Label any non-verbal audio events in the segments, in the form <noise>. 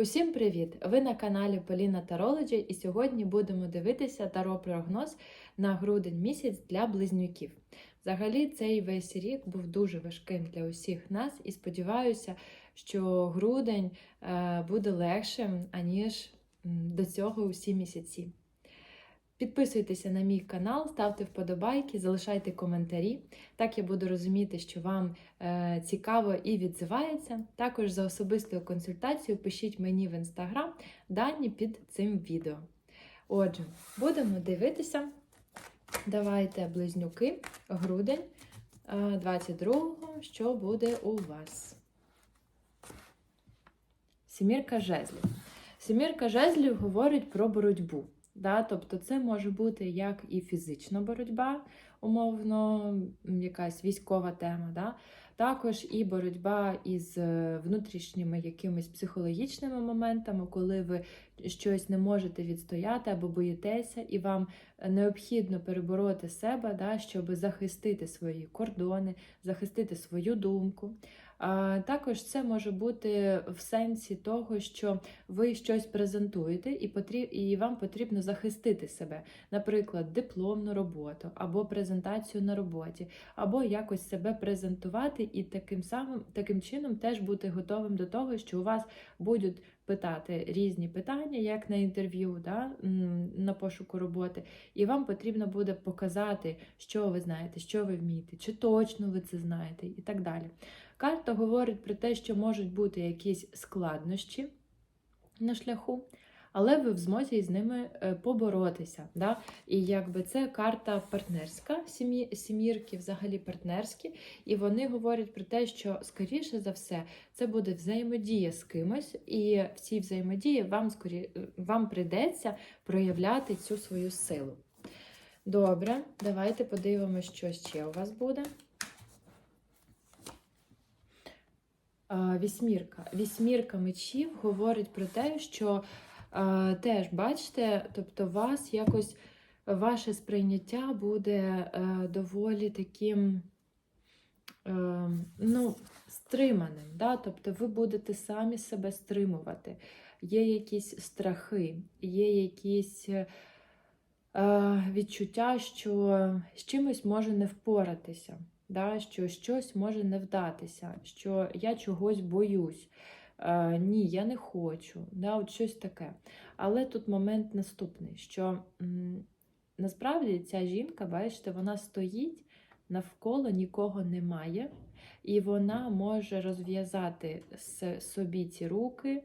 Усім привіт! Ви на каналі Поліна Тарологі, і сьогодні будемо дивитися таро прогноз на грудень місяць для близнюків. Взагалі, цей весь рік був дуже важким для усіх нас, і сподіваюся, що грудень е, буде легшим, аніж до цього усі місяці. Підписуйтеся на мій канал, ставте вподобайки, залишайте коментарі. Так я буду розуміти, що вам е, цікаво і відзивається. Також за особистою консультацією пишіть мені в інстаграм дані під цим відео. Отже, будемо дивитися. Давайте близнюки, грудень е, 22-го, що буде у вас. Сімірка жезлів. Сімірка жезлів говорить про боротьбу. Да? Тобто це може бути як і фізична боротьба, умовно, якась військова тема, да? також і боротьба із е, внутрішніми якимись психологічними моментами, коли ви щось не можете відстояти або боїтеся, і вам необхідно перебороти себе, да? щоб захистити свої кордони, захистити свою думку. А також це може бути в сенсі того, що ви щось презентуєте, і потріб, і вам потрібно захистити себе, наприклад, дипломну роботу або презентацію на роботі, або якось себе презентувати, і таким самим таким чином теж бути готовим до того, що у вас будуть питати різні питання, як на інтерв'ю, да, на пошуку роботи, і вам потрібно буде показати, що ви знаєте, що ви вмієте, чи точно ви це знаєте, і так далі. Карта говорить про те, що можуть бути якісь складнощі на шляху, але ви в змозі з ними е, поборотися. Да? І якби це карта партнерська, сім'ї, сімірки взагалі партнерські, і вони говорять про те, що, скоріше за все, це буде взаємодія з кимось, і в цій взаємодії вам, скорі... вам прийдеться проявляти цю свою силу. Добре, давайте подивимося, що ще у вас буде. Вісьмірка. Вісьмірка мечів говорить про те, що теж бачите, тобто вас якось ваше сприйняття буде е, доволі таким е, ну, стриманим. Да? Тобто ви будете самі себе стримувати. Є якісь страхи, є якісь е, відчуття, що з чимось може не впоратися да, що щось може не вдатися, що я чогось боюсь. Е, ні, я не хочу, да, от щось таке. Але тут момент наступний: що м, насправді ця жінка, бачите, вона стоїть, навколо нікого немає, і вона може розв'язати собі ці руки.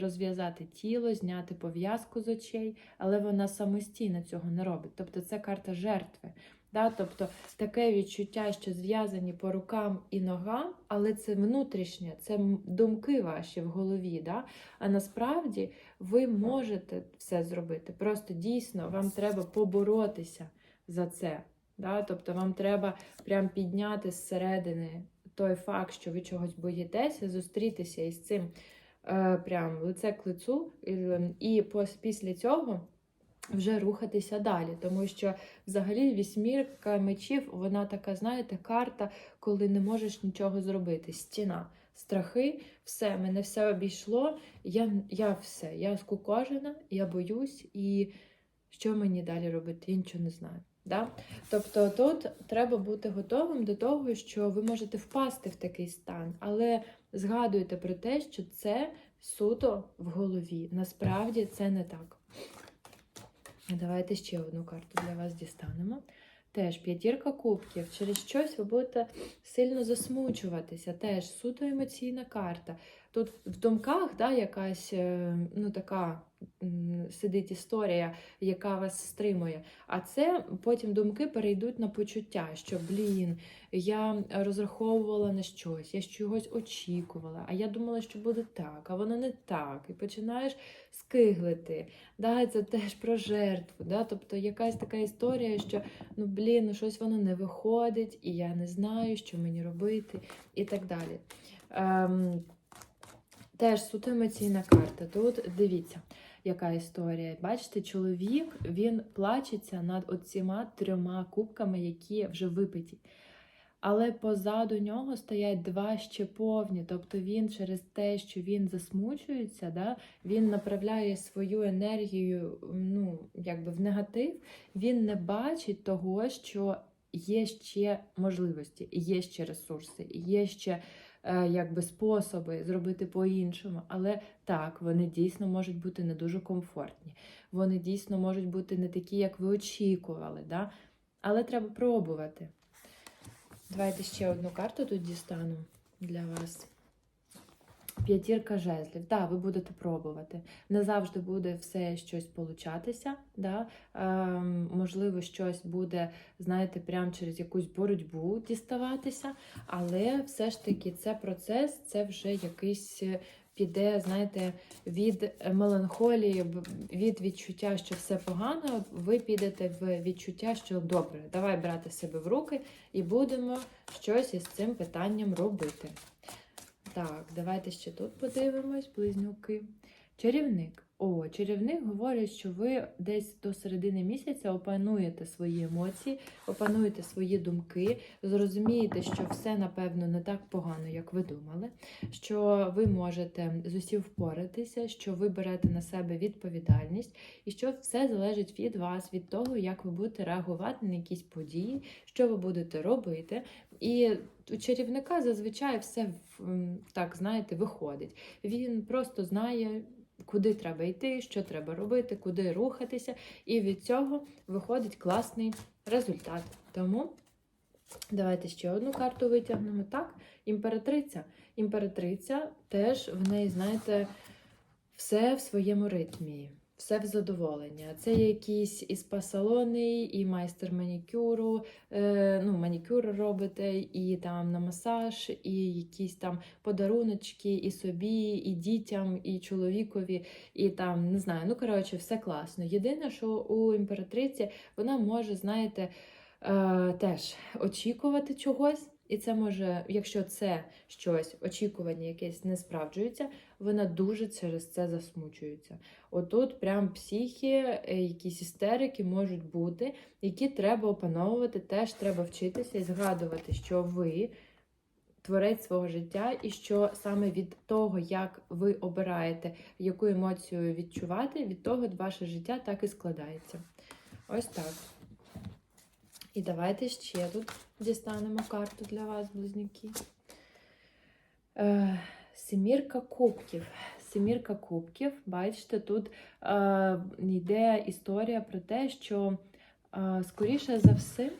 Розв'язати тіло, зняти пов'язку з очей, але вона самостійно цього не робить. Тобто це карта жертви. Да? Тобто таке відчуття, що зв'язані по рукам і ногам, але це внутрішнє, це думки ваші в голові. Да? А насправді ви можете все зробити. Просто дійсно вам треба поборотися за це. Да? Тобто вам треба прям підняти зсередини той факт, що ви чогось боїтеся, зустрітися із цим е, прям лице к лицу, і, і після цього вже рухатися далі. Тому що взагалі вісьмірка мечів, вона така, знаєте, карта, коли не можеш нічого зробити. Стіна, страхи, все, мене все обійшло. Я, я все, я скукожена, я боюсь, і що мені далі робити? Я нічого не знаю. Да? Тобто тут треба бути готовим до того, що ви можете впасти в такий стан, але згадуйте про те, що це суто в голові. Насправді це не так. Давайте ще одну карту для вас дістанемо. Теж п'ятірка кубків. Через щось ви будете сильно засмучуватися. Теж суто емоційна карта. Тут в думках да, якась е, ну, така сидить історія, яка вас стримує. А це потім думки перейдуть на почуття, що блін, я розраховувала на щось, я чогось очікувала, а я думала, що буде так, а воно не так. І починаєш скиглити. Да, це теж про жертву. Да? Тобто якась така історія, що ну блін, ну щось воно не виходить, і я не знаю, що мені робити, і так далі. Ем, теж суто емоційна карта. Тут дивіться, яка історія. Бачите, чоловік він плачеться над оціма трьома кубками, які вже випиті. Але позаду нього стоять два ще повні. Тобто він через те, що він засмучується, да, він направляє свою енергію ну, якби в негатив, він не бачить того, що є ще можливості, є ще ресурси, є ще якби способи зробити по-іншому. Але так, вони дійсно можуть бути не дуже комфортні. Вони дійсно можуть бути не такі, як ви очікували. Да? Але треба пробувати. Давайте ще одну карту тут дістану для вас. П'ятірка жезлів. Так, ви будете пробувати. Не завжди буде все щось получатися. Да? Ем, можливо, щось буде, знаєте, прямо через якусь боротьбу діставатися, але все ж таки це процес, це вже якийсь е, піде, знаєте, від меланхолії, від відчуття, що все погано, ви підете в відчуття, що добре, давай брати себе в руки і будемо щось із цим питанням робити. Так, давайте ще тут подивимось, близнюки. Чарівник. О, чарівник говорить, що ви десь до середини місяця опануєте свої емоції, опануєте свої думки, зрозумієте, що все, напевно, не так погано, як ви думали, що ви можете з усім впоратися, що ви берете на себе відповідальність, і що все залежить від вас, від того, як ви будете реагувати на якісь події, що ви будете робити. І у чарівника зазвичай все так, знаєте, виходить. Він просто знає, куди треба йти, що треба робити, куди рухатися, і від цього виходить класний результат. Тому давайте ще одну карту витягнемо. Так, імператриця. Імператриця теж в неї, знаєте, все в своєму ритмі. Все в задоволення. Це якісь і спа-салони, і майстер манікюру, е, ну, манікюр робите, і там на масаж, і якісь там подаруночки і собі, і дітям, і чоловікові, і там не знаю. Ну коротше, все класно. Єдине, що у імператриці вона може, знаєте, е, теж очікувати чогось. І це може, якщо це щось, очікування якесь не справджується, вона дуже через це засмучується. Отут прям психі, е, якісь істерики можуть бути, які треба опановувати, теж треба вчитися і згадувати, що ви творець свого життя, і що саме від того, як ви обираєте, яку емоцію відчувати, від того ваше життя так і складається. Ось так. І давайте ще тут дістанемо карту для вас, близнюки. Е, Семірка кубків. Семірка кубків, бачите, тут е, йде історія про те, що е, скоріше за все,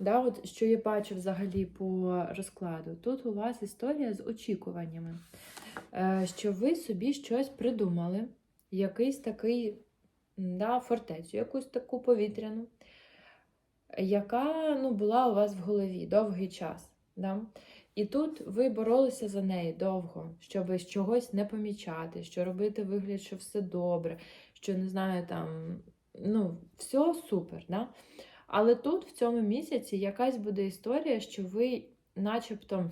да, от, що я бачу взагалі по розкладу, тут у вас історія з очікуваннями, е, що ви собі щось придумали, якийсь такий да, фортецю, якусь таку повітряну, яка ну, була у вас в голові довгий час. Да? І тут ви боролися за неї довго, щоб чогось не помічати, що робити вигляд, що все добре, що не знаю, там, ну, все супер. Да? Але тут, в цьому місяці, якась буде історія, що ви начебто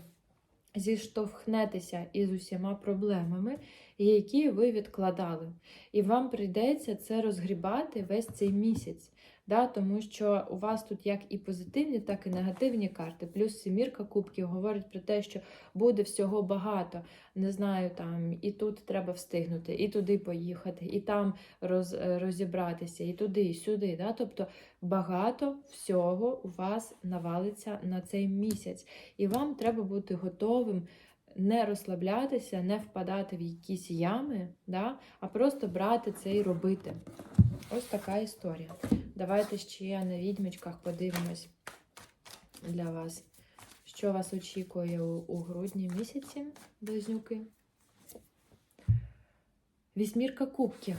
зіштовхнетеся із усіма проблемами, які ви відкладали. І вам прийдеться це розгрібати весь цей місяць. Да, тому що у вас тут як і позитивні, так і негативні карти. Плюс семірка кубків говорить про те, що буде всього багато. Не знаю, там і тут треба встигнути, і туди поїхати, і там роз, е, розібратися, і туди, і сюди. Да? Тобто багато всього у вас навалиться на цей місяць. І вам треба бути готовим. Не розслаблятися, не впадати в якісь ями, да? а просто брати це і робити. Ось така історія. Давайте ще на відьмочках подивимось для вас, що вас очікує у, грудні місяці, близнюки. Вісьмірка кубків.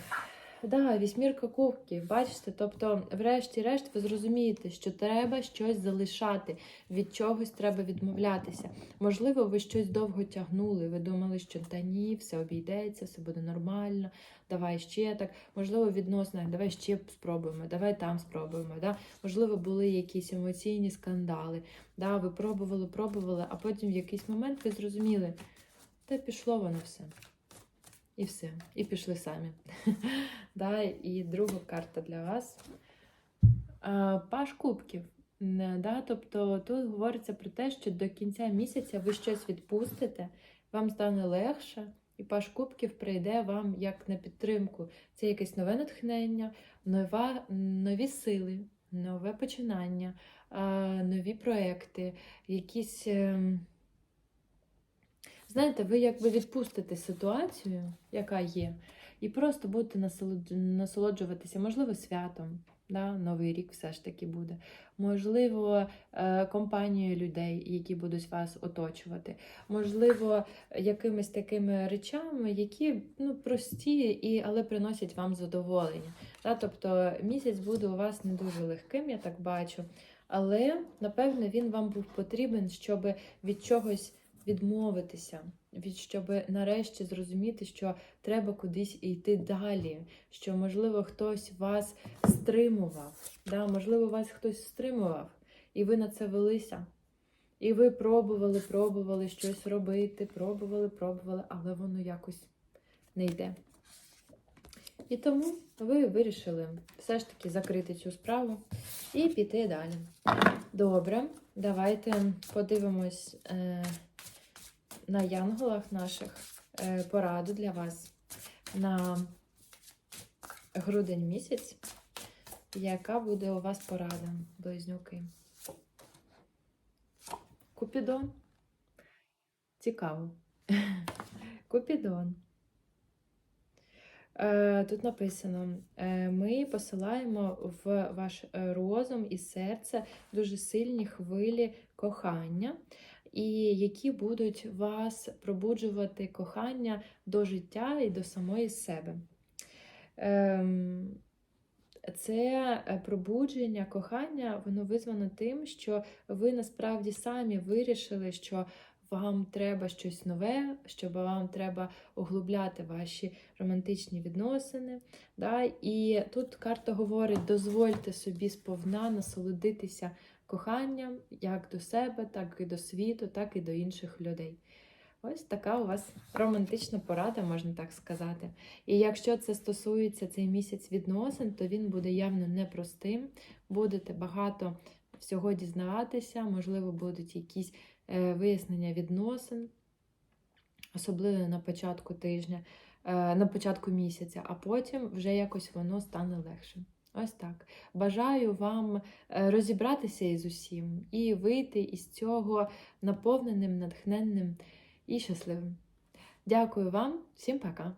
Да, вісьмірка кубків, бачите, тобто, врешті-решт, ви зрозумієте, що треба щось залишати, від чогось треба відмовлятися. Можливо, ви щось довго тягнули, ви думали, що та ні, все обійдеться, все буде нормально, давай ще так. Можливо, в відносинах, давай ще спробуємо, давай там спробуємо. Да? Можливо, були якісь емоційні скандали. Да? Ви пробували, пробували, а потім в якийсь момент ви зрозуміли, та пішло воно все. І все. І пішли самі. <laughs> да? І друга карта для вас. Паш Кубків. Да? Тобто тут говориться про те, що до кінця місяця ви щось відпустите, вам стане легше, і паш кубків прийде вам як на підтримку. Це якесь нове натхнення, нова, нові сили, нове починання, нові проекти, якісь. Знаєте, ви якби відпустите ситуацію, яка є, і просто будете насолоджуватися, можливо, святом. Да? Новий рік все ж таки буде. Можливо, е, компанією людей, які будуть вас оточувати. Можливо, якимись такими речами, які ну, прості, і, але приносять вам задоволення. Да? Тобто місяць буде у вас не дуже легким, я так бачу. Але, напевно, він вам був потрібен, щоб від чогось відмовитися, від щоб нарешті зрозуміти, що треба кудись йти далі, що, можливо, хтось вас стримував, да? можливо, вас хтось стримував, і ви на це велися. І ви пробували, пробували щось робити, пробували, пробували, але воно якось не йде. І тому ви вирішили все ж таки закрити цю справу і піти далі. Добре, давайте подивимось е, на янголах наших е, пораду для вас на грудень місяць. Яка буде у вас порада, близнюки? Купідон. Цікаво. <laughs> Купідон. Е, Тут написано: е, ми посилаємо в ваш розум і серце дуже сильні хвилі кохання, і які будуть вас пробуджувати кохання до життя і до самої себе. Ем, Це е, пробудження кохання, воно визвано тим, що ви насправді самі вирішили, що вам треба щось нове, що вам треба углубляти ваші романтичні відносини. Да? І тут карта говорить: дозвольте собі сповна насолодитися коханням як до себе, так і до світу, так і до інших людей. Ось така у вас романтична порада, можна так сказати. І якщо це стосується цей місяць відносин, то він буде явно непростим. Будете багато всього дізнаватися, можливо, будуть якісь е, вияснення відносин, особливо на початку тижня, е, на початку місяця, а потім вже якось воно стане легшим. Ось так. Бажаю вам е, розібратися із усім і вийти із цього наповненим, натхненним і щасливим. Дякую вам, всім пока!